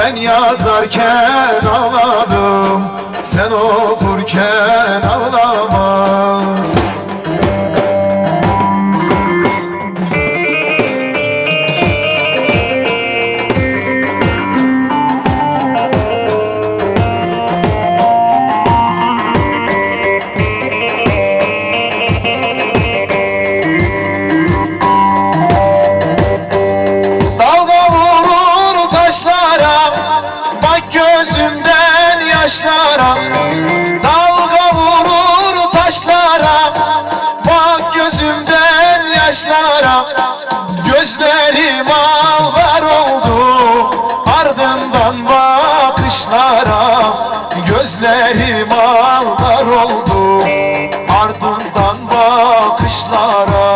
Ben yazarken ağladım Sen okurken ağlama yaşlara Dalga vurur taşlara. Bak gözümden yaşlara Gözlerim ağlar oldu. Ardından bakışlara Gözlerim ağlar oldu. Ardından bakışlara.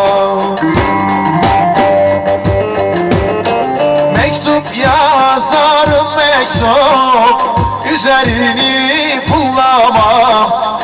Mektup yazarım mektup. Üzerini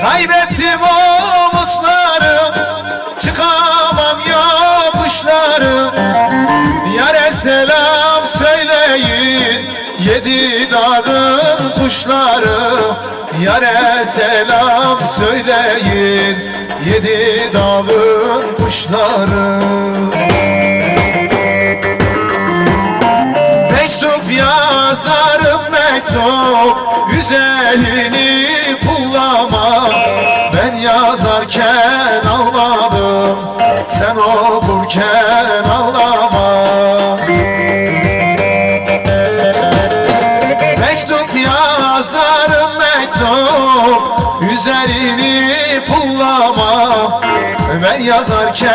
Kaybettim umutları Çıkamam yokuşları. Yare selam söyleyin Yedi dağın kuşları. Yare selam söyleyin Yedi dağın kuşları Sen okurken ağlama. Mektup yazarım mektup Üzerini pullama. Ben yazarken